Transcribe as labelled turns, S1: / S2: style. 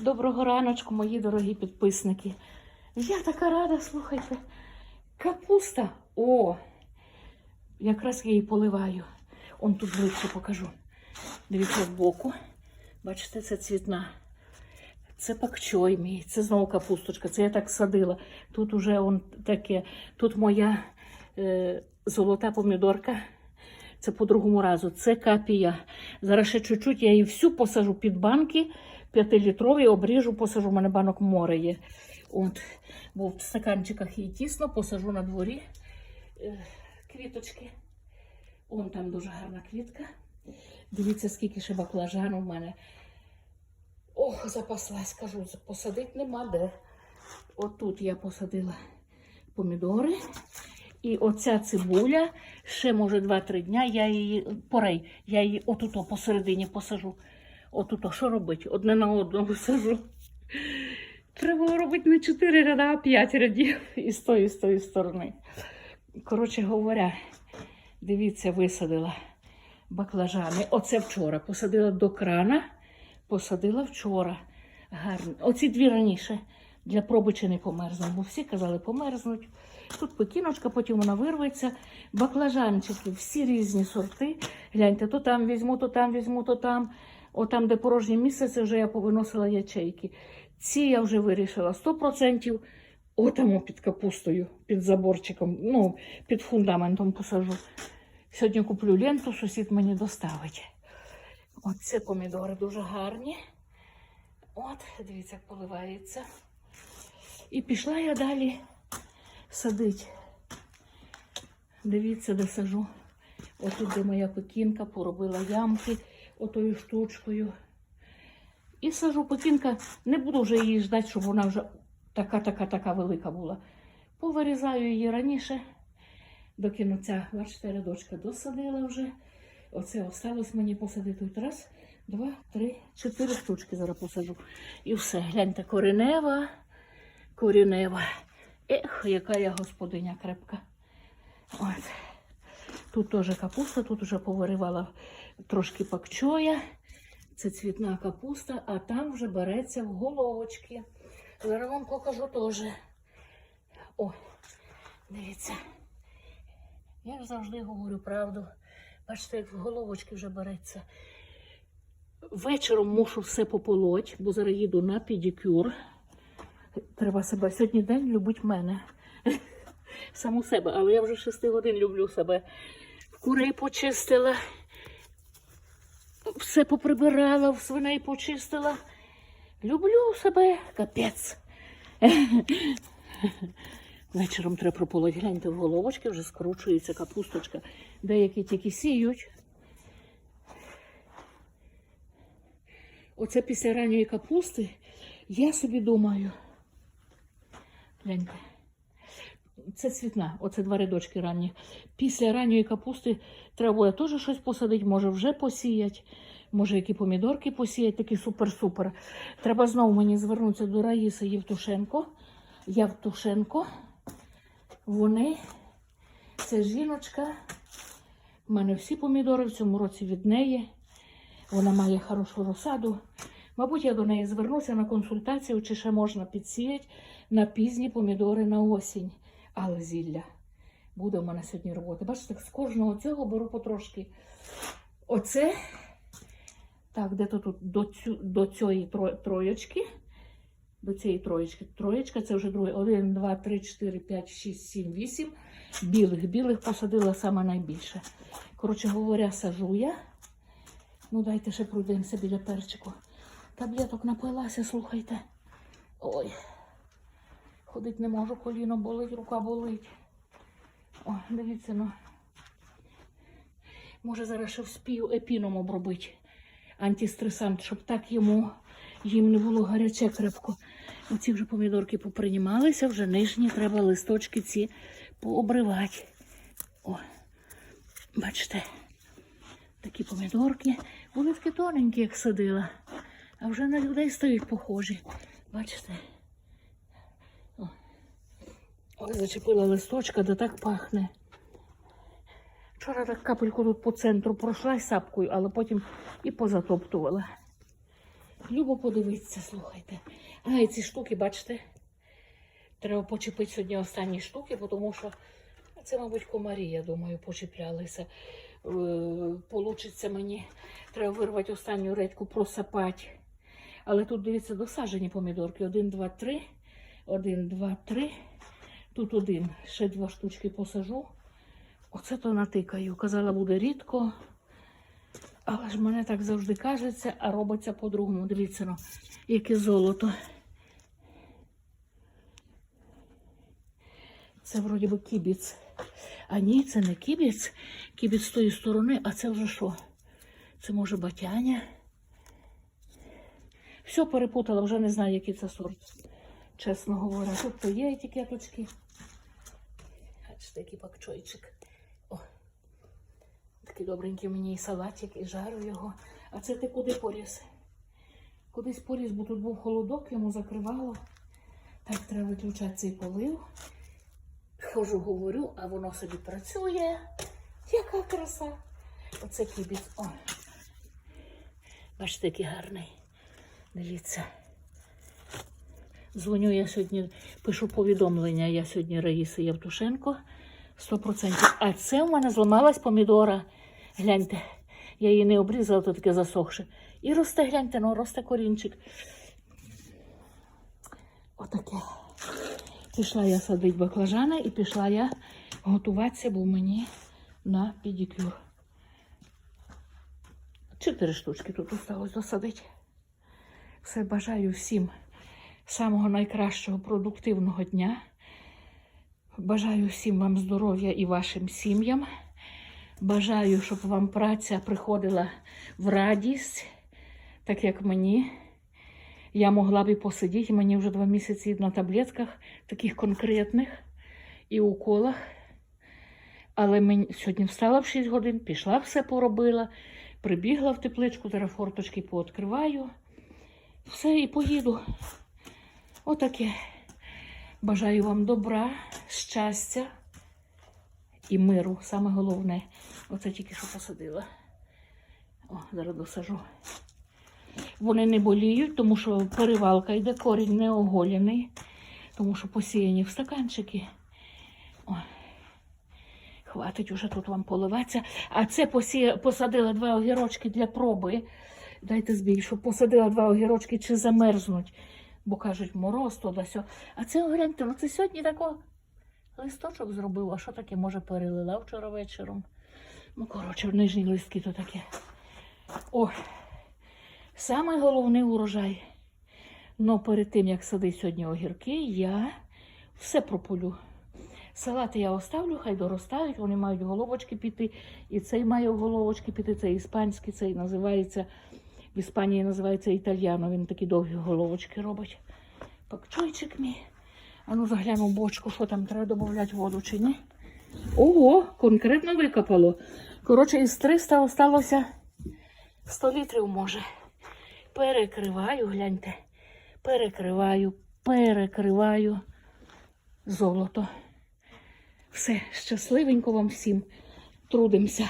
S1: Доброго раночку, мої дорогі підписники. Я така рада, слухайте. Капуста. О! Якраз я її поливаю. Он тут ближче покажу. Дивіться збоку. Бачите, це цвітна. Це пакчой мій, це знову капусточка. Це я так садила. Тут уже он таке. Тут моя е, золота помідорка. Це по другому разу. Це капія. Зараз ще чуть-чуть я її всю посажу під банки. П'ятилітрові обріжу, посажу, у мене банок море є. От, бо в стаканчиках її тісно, посажу на дворі е, квіточки. Он там дуже гарна квітка. Дивіться, скільки ще баклажану в мене. Ох, запаслась, кажу, посадити нема де. Отут я посадила помідори. І оця цибуля, ще може 2-3 дня, я її порей, я її отуто посередині посажу. Отуто, що робити? Одне на одному сажу. Треба робити не 4 ряда, а 5 рядів і з тої, і з тої сторони. Коротше говоря, дивіться, висадила баклажани. Оце вчора. Посадила до крана, посадила вчора. Гарно. Оці дві раніше для проби чи не померзнуть, бо всі казали, померзнуть. Тут пекіночка, потім вона вирветься. Баклажанчики, всі різні сорти. Гляньте, то там візьму, то там візьму, то там. О, там, де порожнє місце, це вже я повиносила ячейки. Ці я вже вирішила 100%. Отамо під капустою, під заборчиком, ну, під фундаментом посажу. Сьогодні куплю ленту, сусід мені доставить. Оце помідори дуже гарні. От, дивіться, як поливається. І пішла я далі садить. Дивіться, де сажу. Отут, де моя пекінка, поробила ямки отою штучкою. І сажу пекінка, не буду вже її ждати, щоб вона вже така-така-така велика була. Повирізаю її раніше, доки ця, бачите, рядочка досадила вже. Оце осталось мені посадити тут раз, два, три, чотири штучки зараз посажу. І все, гляньте, коренева, коренева. Ех, яка я господиня крепка. От. Тут теж капуста, тут вже повиривала трошки пакчоя. Це цвітна капуста, а там вже береться в головочки. Зараз вам покажу теж. О, дивіться. Я ж завжди говорю правду. Бачите, як в головочки вже береться. Вечором мушу все пополоть, бо зараз їду на педикюр. Треба себе сьогодні день любить мене. Саму себе, але я вже 6 годин люблю себе. Курей почистила, все поприбирала, в свиней почистила. Люблю себе, капець. Вечором треба прополоть. Гляньте, в головочки вже скручується капусточка. Деякі тільки сіють. Оце після ранньої капусти я собі думаю. Гляньте. Це цвітна, оце два рядочки ранні. Після ранньої капусти треба буде теж щось посадити, може вже посіяти, може які помідорки посіяти, такі супер-супер. Треба знову мені звернутися до Раїси Євтушенко. Євтушенко. Вони, це жіночка. У мене всі помідори в цьому році від неї. Вона має хорошу розсаду. Мабуть, я до неї звернуся на консультацію, чи ще можна підсіяти на пізні помідори на осінь. Але зілля. Буде в мене сьогодні робота. Бачите, з кожного цього беру потрошки. Оце, так, де-то тут до, цю, до цієї тро- троєчки. До цієї троєчки. Троєчка це вже друге. Один, два, три, чотири, п'ять, шість, сім, вісім. Білих. Білих посадила саме найбільше. Коротше говоря, сажу я. Ну, дайте ще пройдемося біля перчику. Таблеток напилася, слухайте. Ой. Ходить не можу, коліно болить, рука болить. О, дивіться, ну. Може, зараз ще вспію епіном обробити антистресант, щоб так йому їм не було гаряче крепко. Оці вже помідорки попринімалися, вже нижні треба листочки ці пообривати. О, бачите, такі помідорки. Були такі тоненькі, як садила, а вже на людей стають похожі. Бачите? Ой, зачепила листочка, да так пахне. Вчора так капельку тут по центру пройшла сапкою, але потім і позатоптувала. Любо подивитися, слухайте. А, і ці штуки, бачите, треба почепити сьогодні останні штуки, тому що це, мабуть, комарі, я думаю, почіплялися. Е, Получиться мені, треба вирвати останню редьку, просапати. Але тут, дивіться, досаджені помідорки. Один, два, три. Один, два, три. Тут один. Ще два штучки посажу. Оце то натикаю. Казала, буде рідко. Але ж мене так завжди кажеться, а робиться по-другому. Дивіться, ну, яке золото. Це вроді би кібіц. А ні, це не кібіц. Кібіц з тої сторони, а це вже що? Це може батяня. Все перепутала, вже не знаю, який це сорт. Чесно говоря. Тут то є етикеточки. Бачите, який пакчойчик. О, такий добренький мені і салатик, і жару його. А це ти куди поріс? Кудись поріс, бо тут був холодок, йому закривало. Так, треба виключати цей полив. Хожу, говорю, а воно собі працює. Яка краса. Оце кібіць. О. Бачите, який гарний. Дивіться. Дзвоню я сьогодні, пишу повідомлення. Я сьогодні Раїси Євтушенко. 100%. А це в мене зламалась помідора. Гляньте, я її не обрізала, то таке засохше. І росте, гляньте, ну росте корінчик. Отаке. Пішла я садити баклажани і пішла я готуватися, бо мені на педикюр. Чотири штучки тут осталось досадити. Все бажаю всім самого найкращого продуктивного дня. Бажаю всім вам здоров'я і вашим сім'ям. Бажаю, щоб вам праця приходила в радість, так як мені. Я могла б і посидіти, мені вже два місяці на таблетках, таких конкретних і уколах. Але мені сьогодні встала в 6 годин, пішла, все поробила, прибігла в тепличку, зараз форточки пооткриваю. Все, і поїду. Отаке. Бажаю вам добра, щастя і миру. Саме головне. Оце тільки що посадила. О, зараз досажу. Вони не боліють, тому що перевалка йде, корінь не оголений, тому що посіяні в стаканчики. О, хватить уже тут вам поливатися. А це посія... посадила два огірочки для проби. Дайте збільшу. Посадила два огірочки, чи замерзнуть. Бо кажуть, мороз, то да сьо. А це гляньте, ну це сьогодні тако листочок зробила. А що таке, може, перелила вчора вечором. Ну, коротше, нижні листки то таке. Ой. Саме головний урожай. Но перед тим, як садити сьогодні огірки, я все прополю. Салати я оставлю, хай доростають, вони мають головочки піти. І цей має головочки піти, це іспанський, цей називається, в Іспанії називається італьяно, він такі довгі головочки робить. Пакчойчик мій. А ну загляну бочку, що там треба додати воду чи ні. Ого, конкретно викопало. Коротше, із 300 осталося 100 літрів може. Перекриваю, гляньте. Перекриваю, перекриваю золото. Все, щасливенько вам всім. Трудимося.